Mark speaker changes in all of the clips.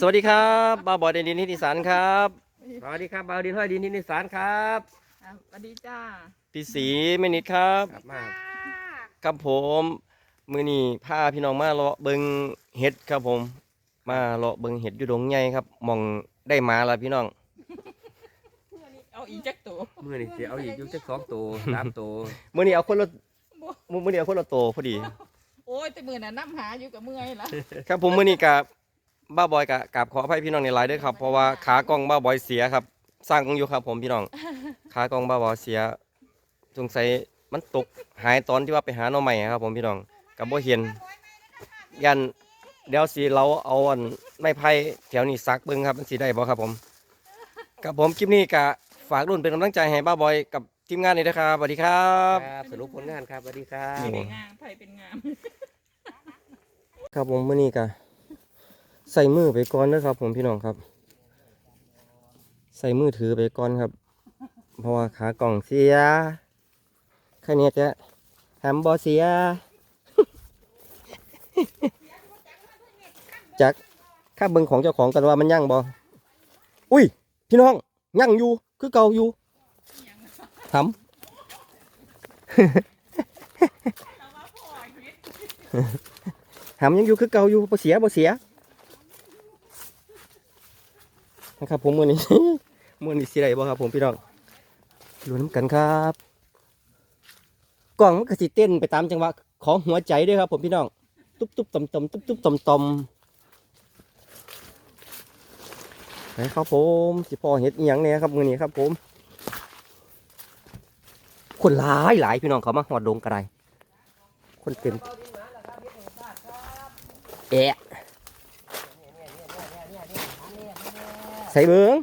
Speaker 1: สวัสดีครับบาวบอยเดนดินทิติสารครับ
Speaker 2: สวัสดีครับบาวดินห้อยดินทินิสารครับ
Speaker 3: อะสวัสดีจ้า
Speaker 1: พี่สีเมนิดครับ
Speaker 2: ครับมา
Speaker 1: ครับผมมือนี้พาพี่น้องมาเลาะเบิงเห็ดครับผม มาเลาะเบิงเห็ดอยู่ดงใหญ่ครับหมองได้มาแล้วพี่น้อง
Speaker 3: เอาอีกจักตัว
Speaker 2: เมื่อนี่จะเอาอีกอยุจักสองตัวสามตัว
Speaker 1: มือนี้เอาคนละมือนี้เอาคนละโตวพอดี
Speaker 3: โอ้ยแต่มือน่ะน้ำหาอยู่กับเมื่อยละ
Speaker 1: ครับผมมือนี้กับ บ้าบอยกับกราบขออภัยพี่น้องในไลน์ด้วยครับ เพราะว่าขากล้องบ้าบอยเสียครับ สร้างอยู่ครับ ผมพี่น้อง ขากล้องบ้าบอยเสียสงสัยมันตกหายตอนที่ว่าไปหาหน่อใหม่ครับ ผมพี่น้องกับบ่เห็นยันเดี๋ยวสิเราเอาอันไม้ไผ่แถวนี้ซักเบิ้งครับมันสิได้บ่ครับผมกับผมคลิปนี้กะฝากรุ่นเป็นกำลังใจให้บ้าบอยกับทีมงานนี้นะครับสวัสดีครับ
Speaker 2: ครับสรุปผลงานครับสวัสดีครั
Speaker 3: ไผ่
Speaker 2: บ
Speaker 3: เป็นงามไผ่เป็นงาม
Speaker 1: ครับผมมื่อนี้กะ ใส่มือไปก่อนนะครับ ผมพี่น้องครับ ใส่มือถือไปก่อนครับ เพราะว่าขากล่องเสียแค่นี้จะแฮมบอเสีย จักข้าเบิงของเจ้าของกันว่ามันยั่งบออุ้ย พี่น้องยั่งอยู่ คือเก่าอยู่ทำหำยังอยู่คือเก่าอยู่บ่เสียบ่เสีย นะครับผมมือนี้มือนี้สิไรบ่ครับผมพี่น้องรู้นกันครับกล่องมันก็สิเต้นไปตามจังหวะของหัวใจด้วยครับผมพี่น้องตุ๊บตุ๊บต่ำต่ำตุ๊บตุ๊บต่ำต่ำไหนครับผมสิพอเห็ดอีหยังเนี่ยครับมือนี้ครับ ผม คนหลายหลายพี่น้องเขามาหอดดงกระไรคนเต็มแอะ ใส่เบิ้ง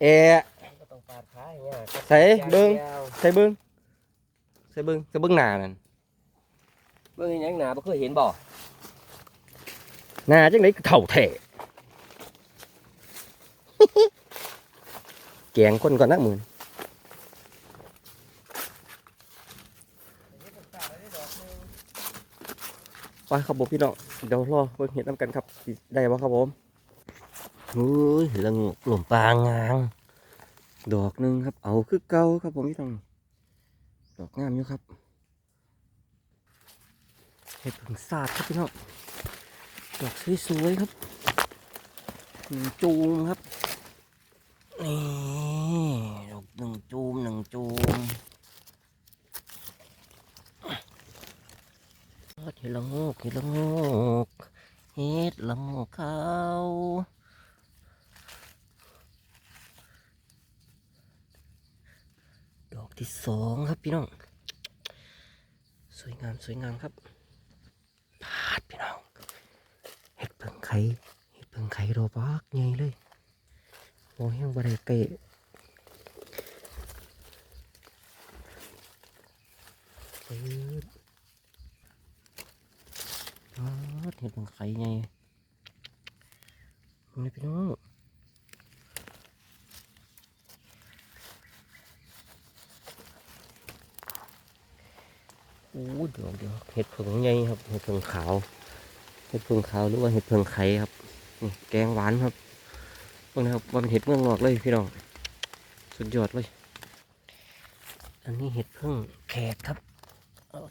Speaker 1: แอะ
Speaker 2: ก็ต้องปาดขาอย่างเงี้ย
Speaker 1: ใส่เบิ้งใส่เบิ้งใส่เบิ้งใส่เบิ้งหน้านั่น
Speaker 2: เบิ่งอีหยังหนาบ่เคยเห็นบ่
Speaker 1: หน้าจังไดก็เท่าแท้แกงคนก่อนนะหมื่นไปครับผมพี่น้องเดี๋ยวรอเบิ่งเห็ดน้ำกันครับสิได้บ่ครับผม เฮ้ยละงหล่มปลางาง ดอกหนึ่งครับ เอาคือเก่าครับผมพี่น้องดอกงามอยู่ครับเห็ดผึ่งสาดครับพี่น้องดอกสวยๆครับหนึ่งจูมครับนี่ดอกหนึ่งจูมหนึ่งจูมเห็ดละโงกเห็ดละโงกเห็ดละงกเขาดอก ที่สองครับพี่น้อง สวยงามสวยงามครับพาดพี่น้องเห็ดเพิ่งไข่เห็ดเพิ่งไข่โรบักใหญ่เลยโอ้ยยังบริเกะปืดเห็ดเพิ่งไข่ใหญ่นี่พี่น้อง อ้เดี๋ยวเดี๋ยวเห็ดเพิ่งใหญ่ครับ เห็ดเพิ่งขาว เห็ดเพิงขาวหรือว่าเห็ดเพิงไข่ครับ นี่แกงหวานครับพวกนี้ครับว่าเป็นเห็ดเมืองนอกเลยพี่น้อง สุดยอดเลย อันนี้เห็ดเพิ่งแขกครับ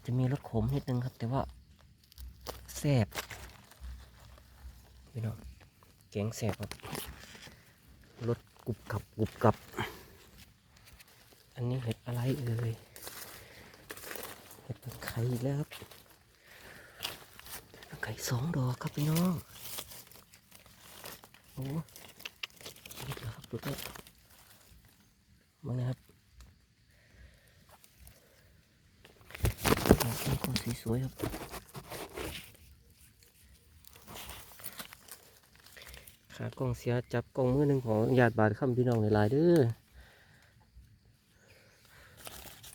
Speaker 1: จะมีรสขมนิดนึงครับ แต่ว่าแซ่บพี่น้องแกงแซ่บครับรสกรุบกรับกรุบกรับ อันนี้เห็ดอะไรเอ่ย เห็ดเพิ่งไข่แล้วครับไก่สองดอกครับพี่น้องโอ้นี่เหรอครับดูเถอะมาครับดอกนี้ก็สวยครับขากล้องเสียจับกล้องมือหนึ่งของญาติบาดคำพี่น้องหลายๆเด้อ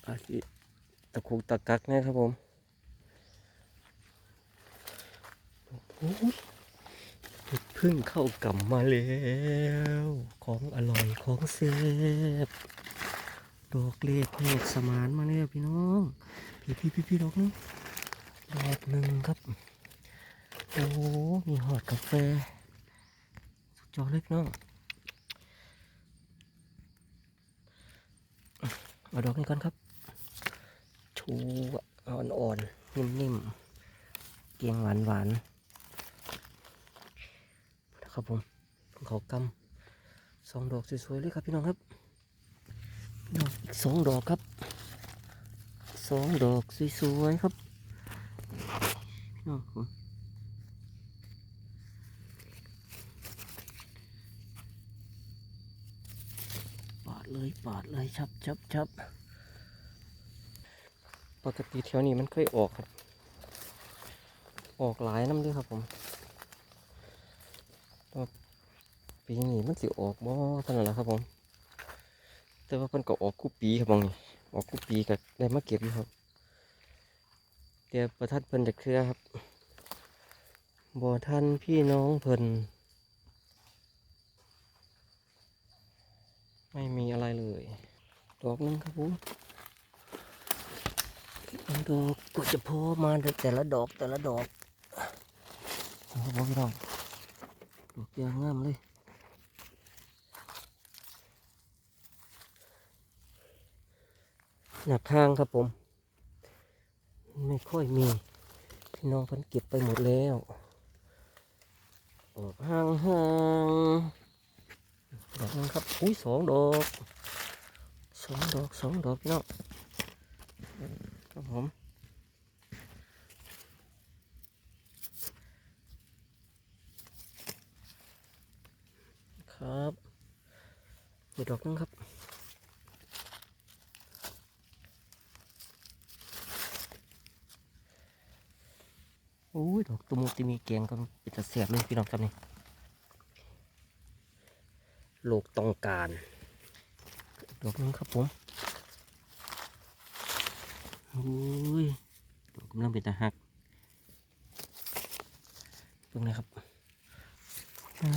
Speaker 1: อาจสิ ตะคุกตะกักนะครับผมเห็ดพึ่งเข้ากำมาแล้ว ของอร่อยของเซฟดอกเล็กเห็ดสมานมาแล้วพี่น้อง พี่พี่พี่พี่ดอกนึงดอกหนึ่งครับ โอ้มีหอดกาแฟสุดยอดเลยพี่น้องเอาดอกนี้ก่อนครับ ชูอ่อนๆ นิ่มๆ เกียงหวานหวานๆ นะครับผมเขากำสองดอกสวยๆ เลยครับพี่น้องครับพี่น้องอีกสองดอกครับสองดอกสวยๆ ครับพี่น้องผมปาดเลยปาดเลยชับชับชับ ปกติแถวนี้มันเคยออกครับ ออกหลายน้ำด้วยครับผมปีนี้มันสิออกบ่เท่านั้นแหละครับผม แต่ว่ามันก็ออกคู่ปีครับมองนี่ออกคู่ปีก็ได้มาเก็บอยู่ครับเดี๋ยวประทัดเพิ่นจะเครือครับบ่ท่านพี่น้องเพิ่นไม่มีอะไรเลยดอกนึงครับผม ดอกก็จะโผล่มาแต่ละดอกแต่ละดอกครับผมพี่น้องดอกยางงามเลยหนักทางครับผม ไม่ค่อยมี พี่น้องพันเก็บไปหมดแล้วออกห่างห่างดอกนึงครับ อุ้ยสองดอกสองดอกสองดอกพี่น้อง ครับผมครับอีกดอกนึงครับโอ้ยดอกตุมุติมีแกงก็เป็นตะเสียบเลยพี่น้องครับนี่โลกต้องการดอกนึงครับผม โอ้ยดอกกำลังเป็นตะหักเพิ่งนะครับอ่า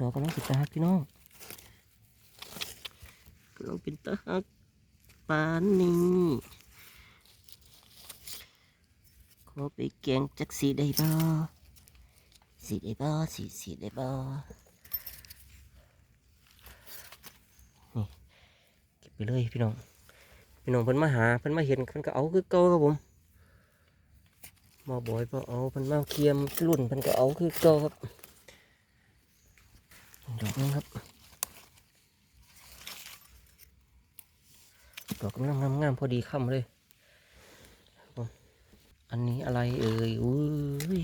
Speaker 1: ดอกกำลังเป็นตะหักพี่น้องกำลังเป็นตะหักปานนี้ขอไปแกงจักสีได้บ่สีได้บ่สีสีได้บ่นี่เก็บไปเลยพี่น้อง พี่น้องเพิ่นมาหาเพิ่นมาเห็นเพิ่นก็เอาคือเก่าครับผมมาบ่อยพอเอาเพิ่นมาเคียมรุ่นเพิ่นก็เอาคือเก่าครับดอกนึงครับดอกกำลังงามๆพอดีค่ำเลยอันนี้อะไรเอ่ยอุ้ยนี่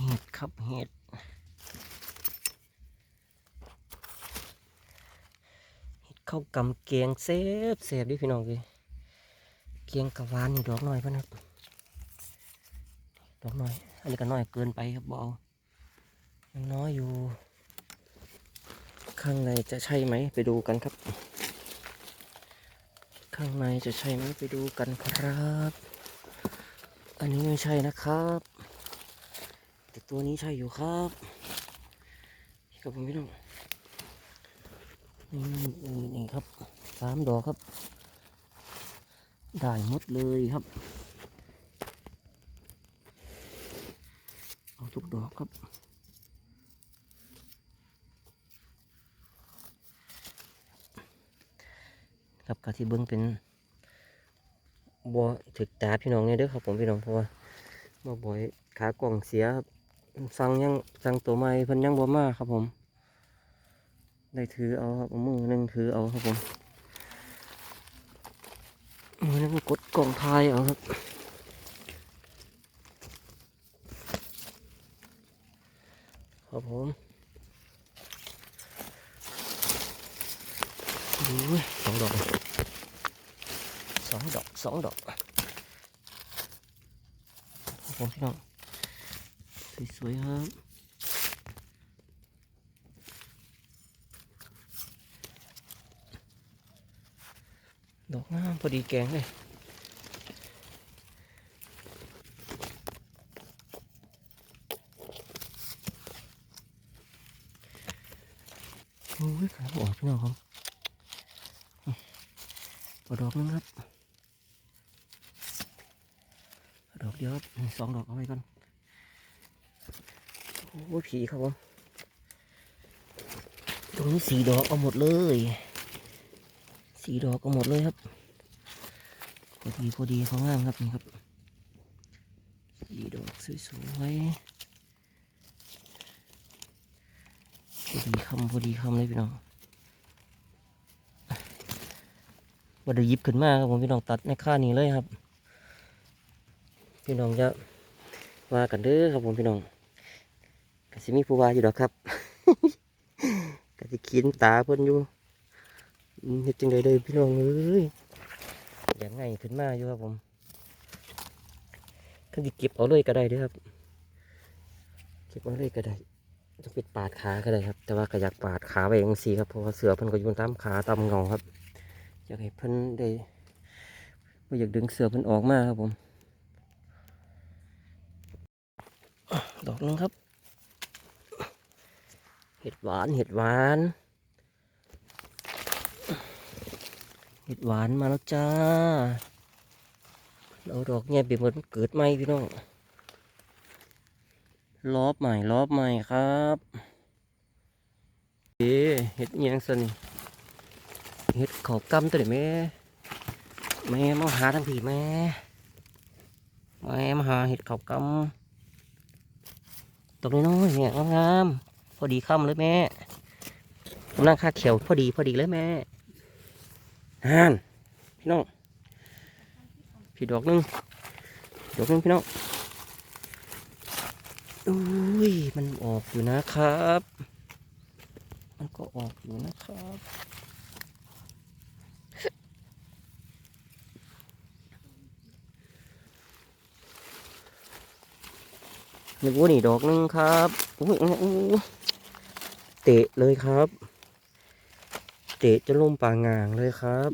Speaker 1: เห็ดครับเห็ด เข้ากำเกียงเซฟเซฟดิพี่น้องเลยเกียงกะวานนี่ดอกหน้อยพ่นครับดอกหน้อย อันนี้ก็น้อยเกินไปครับเบอายังน้อยอยู่ ข้างในจะใช่ไหมไปดูกันครับ ข้างในจะใช่ไหมไปดูกันครับ อันนี้ไม่ใช่นะครับ แต่ตัวนี้ใช่อยู่ครับนี่ครับผมพี่น้อง นี่นี่นี่ครับสามดอกครับ ได้หมดเลยครับ เอาทุกดอกครับครับกะที่เบิ้งเป็นบัวถึกตาพี่น้องเนี่ยเด้อครับผมพี่น้องเพราะว่ามาบ่อยขากล่องเสียครับสั่งยังสั่งตัวใหม่เพิ่นยังบ่มาครับผม ได้ถือเอาครับมือหนึงถือเอาครับผมมือหนึงกดกล่องทายเอาครับผมดูสองดอก สองดอกสองดอกครับผมพี่น้องสวยๆครับ ดอกงามพอดีแกงเลยโอ้ยขาบออกพี่น้องครับพอดอกนึงครับ ดอกเดียวครับสองดอกเอาไว้ก่อน โอ้ยผีครับผมตรงนี้สีดอกเอาหมดเลย สีดอกเอาหมดเลยครับพอดีพอดีเขางามครับนี่ครับสีดอกสวยๆพอดีคำพอดีคำเลยพี่น้องว่าได้หยิบขึ้นมาครับผมพี่น้องตัดในค่านี้เลยครับ พี่น้องจะว่ากันเด้อครับผมพี่น้องกสิมีผู้ว่าอยู่ดอกครับกสิขีนตาเพิ่นอยู่ เฮ็ดจังไดเด้อพี่น้องเอ้ยอย่างไงขึ้นมาอยู่ครับผมก็สิเก็บเอาเลยก็ได้ด้อครับ เก็บเอาเลยก็ได้จะป็นปาดขาก็ได้ครับ แต่ว่าก็อยากปาดขาไว้อย่างสี่ครับเพราะว่าเสือเพิ่นก็อยู่ตามขาตามเงาครับอยากให้เพิ่นได้บ่อยากดึงเสือเพิ่นออกมาครับผมดอกนึงครับ เห็ดหวานเห็ดหวาน เห็ดหวานมาแล้วจ้าเอาดอกเนี่ยเบียหมือนมันเกิดใหม่พี่น้องรอบใหม่รอบใหม่ครับเอ๊เห็ดเอียงสนี่เห็ดขอบกำตัวเด็แม่แม่มาหาทั้งผีแม่แม่มาหาเห็ดขอบกำตรงนี้น้อยเนี่ยงามๆพอดีค่ำเลยแม่กำลังค่าเขียวพอดีพอดีเลยแม่ ฮานพี่น้องพี่ดอกหนึงดอกหนึงพี่น้องอุ้ยมันออกอยู่นะครับ มันก็ออกอยู่นะครับนึกว่านี่ดอกหนึงครับอุ้ยอุ้ยอุ้ยเตะเลยครับ เตะจะล่มป่างางเลยครับ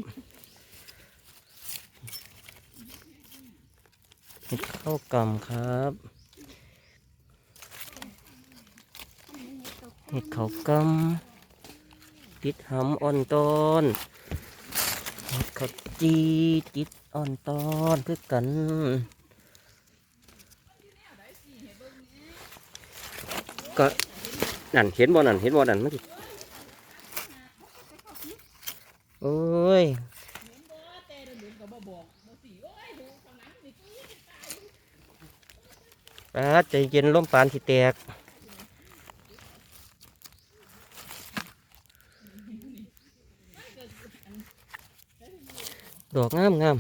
Speaker 1: เห็ดข้าวกำครับเห็ดข้าวกำติดหำอ่อนตอนเห็ดข้าวจีติดอ่อนตอนเพื่อกันก็นั่นเห็นบ่นั่นเห็นบ่นั่นมันสิ โอ้ยป้าใจเย็นล้มปานสิแตกดอกงามงาม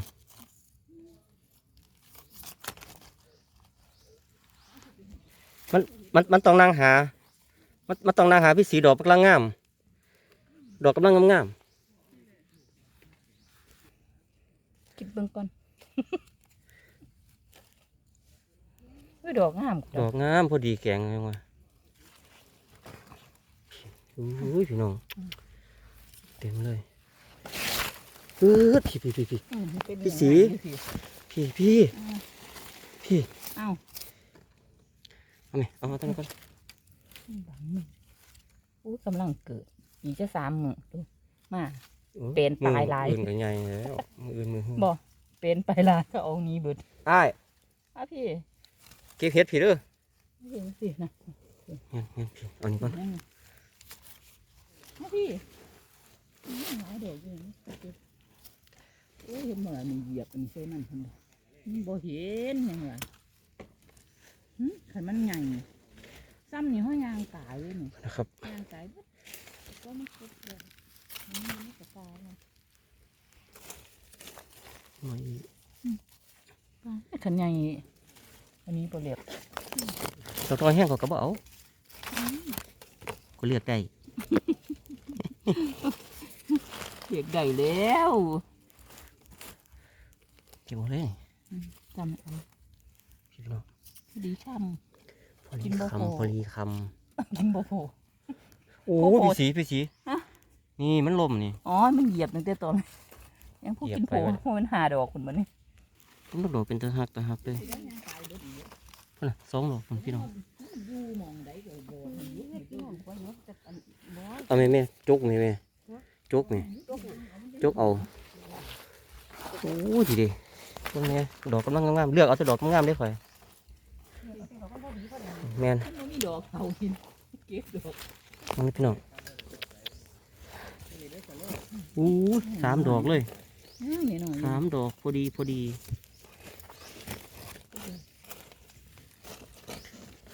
Speaker 1: มันมันมันต้องนั่งหา มันมันต้องนั่งหาพี่สีดอกกำลังงาม ดอกกำลังงามงาม
Speaker 3: คิดเบิ่งก่อนเฮ้ยดอกงาม
Speaker 1: ดอกงามพอดีแกงเลยว่ะอุ้ยพี่น้องเต็มเลยเออพี่พี่พี่พี่
Speaker 3: อืมมันเป็น
Speaker 1: พี่
Speaker 3: อย่าง
Speaker 1: สี
Speaker 3: นั้นพี่
Speaker 1: พี่พี่พี่
Speaker 3: เอ้า
Speaker 1: เอาไหมเอามาตั้งก่อน
Speaker 3: บังมึงอู้กำลังเกิดอีกจะสามมือดูมา
Speaker 1: โอ้ย
Speaker 3: เป็นปลายลาย
Speaker 1: มืออื่นกันใหญ่แล้วมื ออื่นมือหื้อ
Speaker 3: บ่เป็นไปลาก็เอานี้เบิด
Speaker 1: อ้าย
Speaker 3: อะพี่
Speaker 1: เก็บเห็ดพี่เด้อ
Speaker 3: เห็นสินะ
Speaker 1: งั้นงั้นพี่เอานี่ก่อน
Speaker 3: นั่นน่ะอะพี่อืมหลายดอกอยู่นี่โอ้ยเห็นบ่ล่ะนี่เหยียบอันนี้ใส่มันพุ่นน่ะมันบ่เห็นหยังล่ะหึคันมันใหญ่ซ้ำนี่ห้อยยางตายอยู่นี่
Speaker 1: นะครับ
Speaker 3: ยางตายเบิดก็มันเก็บเดือนมันไม่กระตายเลย
Speaker 1: ไม่
Speaker 3: ปลาขันใหญ่อันนี้ปลาเหลียบ
Speaker 1: ตัวตัวแห้งกว่ากระเป๋าก็เลือกได้
Speaker 3: เหลียบใหญ่แล้ว
Speaker 1: เก็บเอาเลย
Speaker 3: จำเอา
Speaker 1: พี่น้อง
Speaker 3: ดีช่
Speaker 1: พอดี
Speaker 3: กินบ่พอ
Speaker 1: คำพอดีคำ
Speaker 3: กินบ่โผำ
Speaker 1: โอ้
Speaker 3: โอ้โห
Speaker 1: พี่สีพี่สี
Speaker 3: ฮะ
Speaker 1: นี่มันลมนี่
Speaker 3: อ๋อ มันเหยียบตั้งแต่ตอน ยังพวก
Speaker 1: เหยียบ
Speaker 3: กินโผ
Speaker 1: ไปวะ
Speaker 3: พวกมันหาดอกคุณมันนี่
Speaker 1: มันโดดเป็นตะหักตะหักเลยพุ่นน่ะสองดอกพุ่นพี่น้อง
Speaker 3: ดูมองได้ก็บ่ดูว่ายกจากอันบ่
Speaker 1: เอาแม่แม่จุกแม่แม่จุกแม่จุกเอาโอ้ยดีดีตรงนี้ดอกกำลังงามๆเลือกเอาแต่ดอกงามๆได้ข่อยแม่น
Speaker 3: มันมีนี่ดอกเขากินเก็บดอก
Speaker 1: เอาเลยพี่น้องอู้สามดอกเลย
Speaker 3: อ้าวนี่หน่อย
Speaker 1: สามดอกพอดีพอดี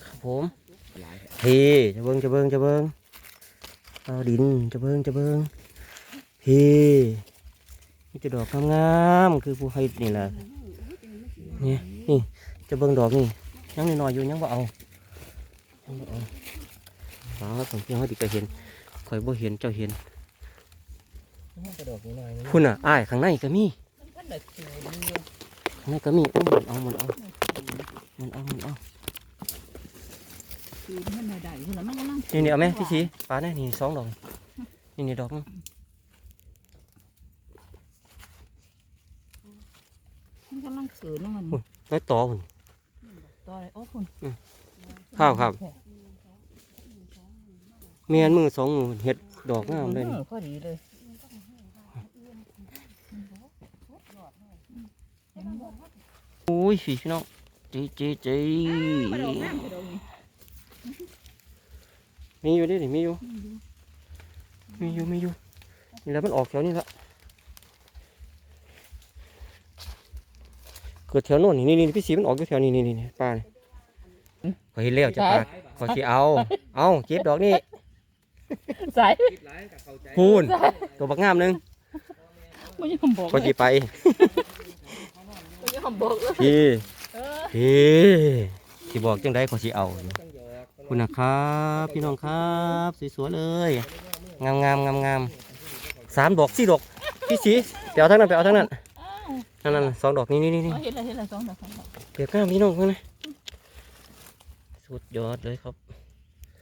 Speaker 1: ครับผม
Speaker 2: หลาย
Speaker 1: เทจะเบิ้งจะเบิ้งจะเบิ้งเอาดินจะเบิ้งจะเบิ้งเทนี่จะดอกงามๆคือผู้ให้นี่แหละนี่นี่จะเบิ้งดอกนี่ยังน้อยๆอยู่ยังบ่เอายังบ่เอาฟังแล้วผมเพียงให้ดิกระเห็นคอยบ่เห็นเจ้าเห็น
Speaker 2: กระด อกนิดหน่อยนะ
Speaker 1: คุณอะอ้ายข้างในก็มี
Speaker 3: มันได้สูงอยู่
Speaker 1: ข้างในก็มีโอ้หมันเอาหมันเอาหมันเอาหมันเอา
Speaker 3: คือมันได้ได้คือแล้วมันกำลัง
Speaker 1: นี่นี่เอาไหมพี่สีปลาแน่นี่สองดอกนี่นี่ดอกนึง
Speaker 3: มันกำลังเกิดแล้วมัน
Speaker 1: น้อยต่อหุ่น
Speaker 3: ต่อเลยโอ้คุณ
Speaker 1: ข้าวครับเมียนมือสองมือเห็ดดอกงามเลยนี่
Speaker 3: พอดีเลย
Speaker 1: โอ้ยพี่น้องจีจีจี
Speaker 3: กระดอกงามกระดอกนี่
Speaker 1: มีอยู่ดิมีอยู่ มีอยู่ มีอยู่ นี่แล้วมันออกแถวนี้ละเกิดแถวโน่นนี่นี่นี่พี่สีมันออกอยู่แถวนี้นี่นี่นี่ปลาเนี่ยขอเห็นแล้วจะปลาขอสีเอา เอาเก็บดอกนี่
Speaker 3: สาย
Speaker 2: คิดหลายกับเข้าใจ
Speaker 1: พูนตัวบักงามหนึง
Speaker 3: มันยังบอก
Speaker 1: ขอสีไป
Speaker 3: มันยังบอกเลย
Speaker 1: พี่
Speaker 3: เออ
Speaker 1: พี่ที่บอกจังได้ขอสีเอา
Speaker 2: ต้องหยอก
Speaker 1: คุณนะครับ พี่น้องครับสวยๆเลยงามงามงามงามสามดอกสี่ดอกพี่สีไปเอาทั้งนั้นไปเอาทั้งนั้น
Speaker 3: อ้าว
Speaker 1: นั่นนั่นสองดอกนี่นี่นี่นี่
Speaker 3: เอาเห็นอะไรเห็นอะไรสองดอกสองดอก
Speaker 1: เปียกงามพี่น้องเพื่อนนะสุดยอดเลยครับ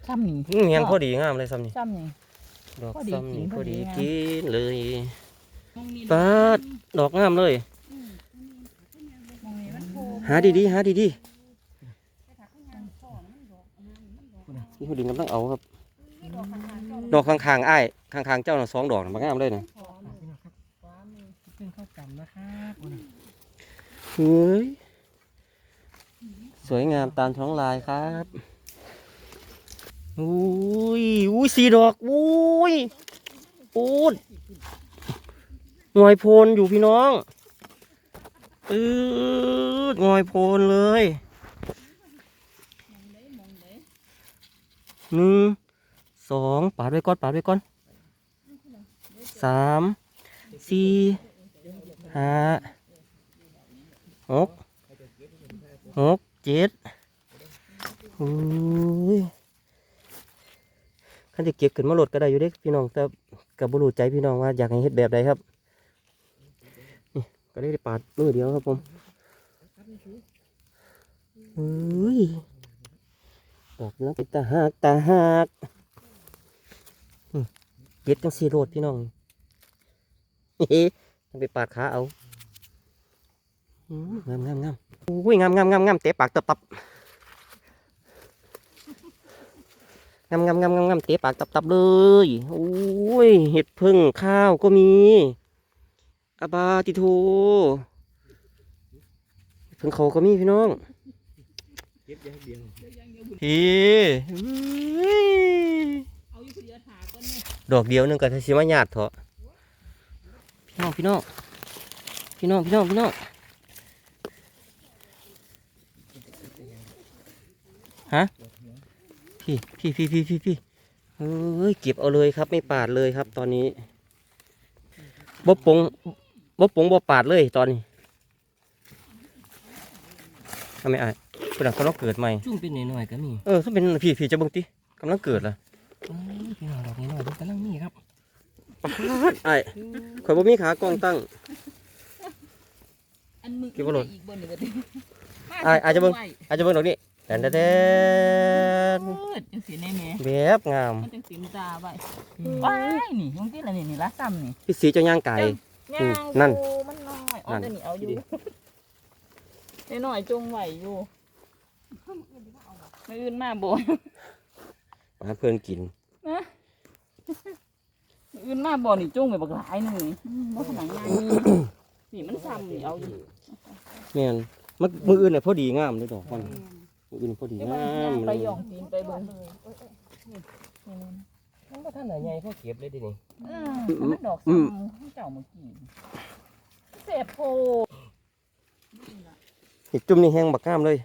Speaker 3: ซ้ำนี่
Speaker 1: อื้อเงียนพอดีงามเลยซ้ำนี่
Speaker 3: ซ้ำนี่
Speaker 1: ดอก
Speaker 3: พอดี
Speaker 1: ซ้ำนี่
Speaker 3: กิน
Speaker 1: พ
Speaker 3: พ
Speaker 1: อ
Speaker 3: อดี
Speaker 1: ดี
Speaker 3: งาม
Speaker 1: กินเลย
Speaker 3: มองนี่
Speaker 1: ปาดดอกงามเลย
Speaker 3: มองนี่มันโผล่
Speaker 1: หาดีๆหาดีๆนี่พอดีกำลังเอาครับ ดอกข้างๆอ้ายข้างๆเจ้าน่ะสองดอกน่ะมันงามเลยนะ
Speaker 2: ขึ้นเข้ากำนะครับ
Speaker 1: เฮ้ยสวยงามตามท้องลายครับอุ้ยอุ้ยสีดอกอุ้ยปูดงอยโพนอยู่พี่น้อง อืดงอยโพนเลยหนึ่งสองปาดไว้ก่อนปาดไว้ก่อนสามสี่ห้าหกหกเจ็ดอุ้ยขันจะเก็บขึ้นมาโหลดก็ได้อยู่เด้พี่น้องแต่กับบรูใจพี่น้องว่าอยากให้เฮ็ดแบบใดครับ ก็ได้ปาดมือเดียวครับผมอุ้ยดอกนั้นเป็นตาหักตาหักเก็บจังสีโหลดพี่น้องเฮ้ต้องไปปาดขาเอางามงามงามอุ้ยงามงามงามงามเตะปากตับตับงามงามงามงามงามเตะปากตับตับเลยโอ้ยเห็ดพึ่งข้าวก็มี อาบาติโทเห็ดพึ่งเขาก็มีพี่น้อง
Speaker 2: เก็บอยังเดียว
Speaker 1: พี่
Speaker 3: เอาอยู่คนเดียวถาก็เนี่ย
Speaker 1: ดอกเดียวหนึงก็ทสิมาหยาดเถอะพี่น้องพี่น้องพี่น้องพี่น้องพี่น้องฮะพี่พี่พี่พี่พี่พี่เอ้ยเก็บเอาเลยครับไม่ปาดเลยครับตอนนี้บ่ปง บ่ปงบ่ปาดเลยตอนนี้ทำไมอะเพื่อนเขาต้องเกิดใหม่
Speaker 2: จุ่มเป็นหน่อยๆก็มี
Speaker 1: เออถ้าเป็นพี่พี่จะเบิ่งติกำลังเกิดล่ะ
Speaker 2: พี่น้องดอกนี้หน่อยมันกำลังมีครับ
Speaker 1: ปาดไอ้ข่อยบ่มีขากล้องตั้ง
Speaker 3: อันมือ
Speaker 1: เก็บไว้โหลด
Speaker 3: อีกบนนี่ก็ได้
Speaker 1: อ่าอาจจะเบิ่งอาจจะเบิ่งดอกนี้แดนแดน
Speaker 3: เออจังสีแน่แม่
Speaker 1: แบบงาม
Speaker 3: มันจังสีมนตาไว้ไปนี่ตรงที่ละนี่นี่ละซ้ำนี่
Speaker 1: พี่สีเจ้าย่างไก่
Speaker 3: ย่าง
Speaker 1: นั่น
Speaker 3: อยู่มันน้อยอ๋อ
Speaker 1: นั่น
Speaker 3: เดี๋ยวนี้เอาอยู่น้อยๆจงไหวอยู่ไม่อื่นมาบ่
Speaker 1: มาเพื่อนกิน
Speaker 3: มื้ออื่นมาบ่นี่จงไปบักหลายหนึงนี่อืมบ่ขนาดใหญ่นี่มันซ้ำนี่เอาอยู่
Speaker 1: แม่นมันมืออื่นน่ะพอดีงามเลยดอกมันมืออยู่นี่พอดี
Speaker 3: จะ
Speaker 1: ง
Speaker 3: มาา
Speaker 1: ม
Speaker 3: ไป
Speaker 1: เลย
Speaker 3: ย่องตีนไปเบิ่ง
Speaker 2: มันก็ท่านไหนใหญ่พวกเก็บเลยดินี่
Speaker 3: อืมอันนั้นดอกซ้ำเจ้าเมื่อกี้เสพโพ
Speaker 1: เห็ดจุ่มนี่แห้งบักงามเลย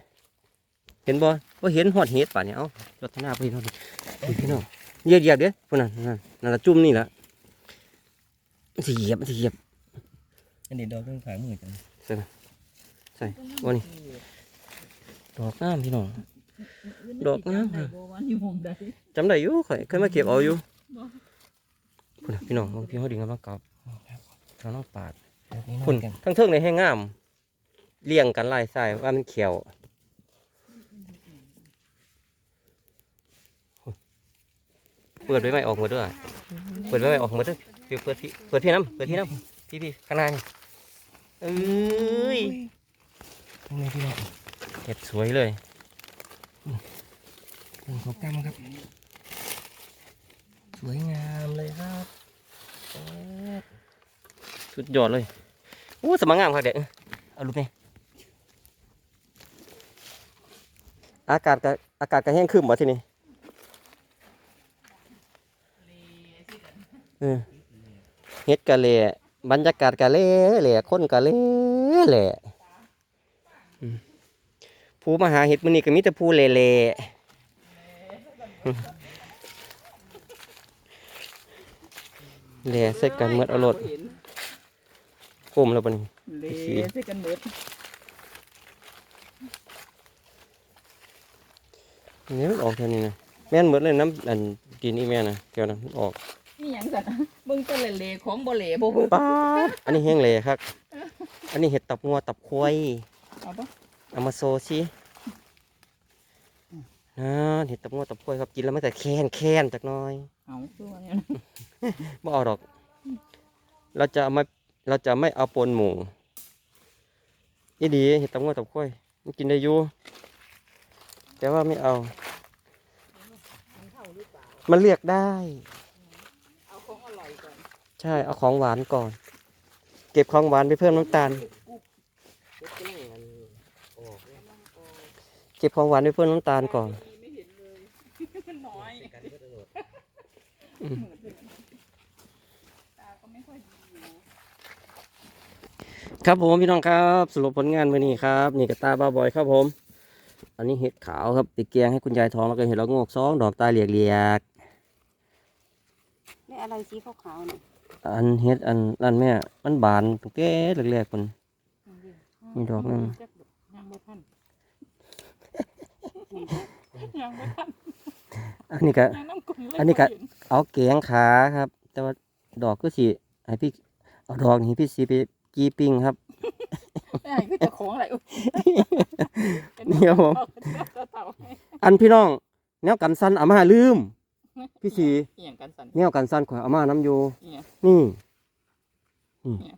Speaker 1: เห็นบ่ว่าเห็นหอดเห็ดป่ะเนี่ยเอ้ารัตนาไปเนาะดิพี่น้องเหยียบเหยียบเด้อพุ่นน่ะนั่นนั่นละจุ่มนี่ละมันสิเหยียบมันสิเหยียบ
Speaker 2: อันนี้ดอกเรื่องขายมือจัง
Speaker 1: ใส่ว่านี่ดอกงามพี่น้อง ดอกงาม
Speaker 3: ได้บ่ว่าอยู่หม่องใด
Speaker 1: จำได้อยู่ข่อยเคยมาเก็บเอาอยู่พุ่นน่ะพี่น้องพี่เขาดิ่งกันมากอบทางน้องปาด
Speaker 2: ดอกนี้น้อ
Speaker 1: พุ่น
Speaker 2: ยกัน
Speaker 1: ทั้งเทิงในแห้งงามเลี้ยงกันหลายสายว่ามันเขียวเปิดไว้ไม่ออกหมดด้วยเปิดไว้ไม่ออกหมดด้วยเดี๋ยวเปิดพี่เปิดพี่น้ำเปิดพี่น้ำพี่พี่ข้างหน้านี่เอ้ย
Speaker 2: ตรงนี้พี่น้อง
Speaker 1: เห็ดสวยเลย
Speaker 2: เป็นเขากำครับ สวยงามเลยครับ
Speaker 1: สุดยอดเลยอู้สมังงามครับเด็กเอาลูกนี่อากาศกอากาศก็แห้งขึ้นมาที่นี้เฮ็ดกะเละบรรยากาศกะเละแหละคนกะเละแหละ ผู้มาหาเห็ดมื้อนี้ก็มีแต่ผู้เละเละแหละใส่กันเมื่อเอารถกลมแล้วปะนี่
Speaker 3: เล
Speaker 1: สี
Speaker 3: ใส่กันเบิด
Speaker 1: นี่มันออกเท่านี้นะแม่นหมดเลยน้ำอันดินอีแม่นะเกี่ยวนะมันออก
Speaker 3: นี่หยังสั่นเบิ่งแต่เละๆของบ่เละบ่เบิ่ง
Speaker 1: ป๊าดอันนี้แห้งเลยครับ อันนี้เห็ดตับงัวตับควาย
Speaker 3: เอาปะ
Speaker 1: เอามาโซชิ นะเห็ดตับงัวตับควายครับกินแล้วไม่แต่แค้นแค้นจักหน้อย
Speaker 3: เอาคือว่าเนี่ยนะ
Speaker 1: ไม่เอาดอก เราจะเอามาเราจะไม่เอาปนหมูนี่ดีเห็ดตับงัวตับควายมันกินได้อยู่แต่ว่าไม่เอา มันเรียกได้
Speaker 3: เอาของอร่อยก่อน
Speaker 1: ใช่เอาของหวานก่อน เก็บของหวานไปเพิ่มน้ำตาล เก็บของหวานไปเพิ่มน้ำตาลก่อน
Speaker 3: ไม่เห็นเลยมันน้อย
Speaker 1: อืม
Speaker 3: ตาก็ไม่ ค่อยดีอยู่
Speaker 1: ครับผมพี่น้องครับ สรุปผลงานวันนี้ครับ นี่กระตาบ้าบอยครับผม อันนี้เห็ดขาวครับไปแกงให้คุณยายทองแล้วก็เห็ดละโงกซองดอกตาเหลียกเลียก
Speaker 4: นี่อะไรสีขาวๆเนี่ย
Speaker 1: ๆอันเห็ดอันนั่นแม่มันบานตั้งแต่แรกๆคนมีดอกหนึ่ง
Speaker 3: ยังบ่ทันยังบ่ทัน
Speaker 1: อันนี้ก็
Speaker 3: ยังน้ำกุ่นเลย
Speaker 1: อันนี้ก็
Speaker 3: บ่เห็
Speaker 1: เอาแกงขาครับ แต่ว่าดอกก็สิให้พี่เอาดอกนี้พี่สีไปกีปิ้งครับ
Speaker 3: ไอ้คือเจะของอะไรอุ๊ยเป็น
Speaker 1: นี่ครับผม
Speaker 3: เต่าๆให้
Speaker 1: อันพี่น้อง แนวกันสั้นเอามาลืม พี่สี
Speaker 3: เอียงกันสั่น
Speaker 1: แนวกันสั้นข่อยเอามาน้ำอยู่
Speaker 3: เอียง
Speaker 1: นี่นี่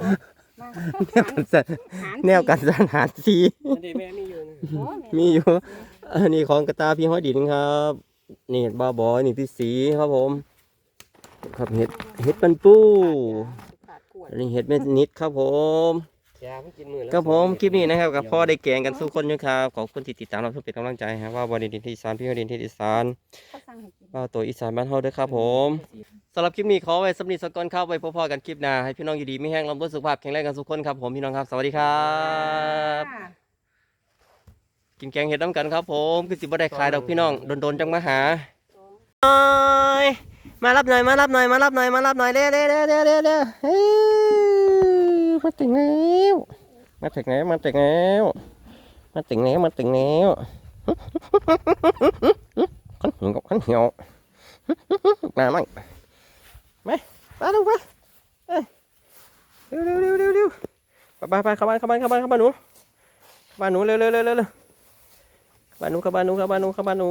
Speaker 4: มา
Speaker 1: แนวกันสั้น
Speaker 4: หาร
Speaker 1: แนวกันสั้นหารสี
Speaker 2: อันนี้แม่มีอยู่นะ
Speaker 4: โอ้ย
Speaker 1: มีอยู่ อันนี้ของกระตาพี่ห้อยดินครับ นี่บ้าบอยนี่พี่สีครับผม ครับเห็ดเห็ดปันปู
Speaker 4: ขาดกล้วย
Speaker 1: อันนี้เห็ดเม็ดนิดครับผม
Speaker 2: ยาเพิ่งกินมือแล้ว
Speaker 1: ครับผมคลิปนี้นะครับกับพ่อได้แกงกันสู้คนอยู่ครับขอบคุณที่ติดตามเราเพื่อเป็นกำลังใจครับว่าบอดีดินที่อีสานพี่ห้อยดินที่อีสาน
Speaker 4: เขาสั่งให้กิน
Speaker 1: ว่าตัวอีสานบ้านเฮาด้วยครับผมสำหรับคลิปนี้ขอไว้สำนีสกอนครับไว้พบพอกันคลิปหน้าให้พี่น้องอยู่ดีไม่แห้งลำบนสุขภาพแข็งแรงกันทุกคนครับผมพี่น้องครับสวัสดีครับ
Speaker 4: ค่ะ
Speaker 1: กินแกงเห็ดน้ำกันครับผมคือสิบ่ได้ขายดอกพี่น้องโดนๆจังมาหาหน่อยมารับหน่อยมารับหน่อยมารับหน่อยมารับหน่อยเร็วเร็วเร็วเร็วเร็วเร็วเฮ้ย มาถึงแล้วมาถึงแล้วมาถึงแล้วมาถึงแล้วมาถึงแล้วขันหิวกับขันเหี่ยวมามั่งมามาลูกมาเอ้ยเร็วเร็วเร็วเร็วเร็วไปไปเข้าบ้านเข้าบ้านเข้าบ้านเข้าบ้านหนูเข้าบ้านหนูเร็วเร็วเร็วเร็วเข้าบ้านหนูเข้าบ้านหนูเข้าบ้านหนูเข้าบ้านหนู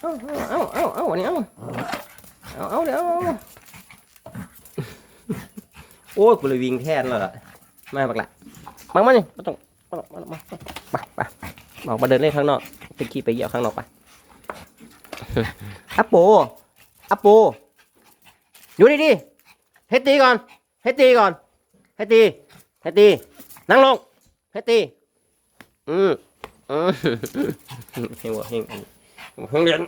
Speaker 1: เอาเอาเอาเอาเอาอันนี้เอาเอาเอาเดี๋ยวเอาโอ้ยกูเลยวิ่งแทนแล้วล่ะมาบักละมามานี่มาต้องมาต้องมาต้องมาไปไปออกมาเดินเล่นข้างนอกไปขี่ไปเหยียบข้างนอกไปอัปโปอัปโปอยู่ดีๆให้ตีก่อนให้ตีก่อนให้ตีให้ตีนั่งลงให้ตีอืมอืมเฮงวะเฮง เฮงเรียน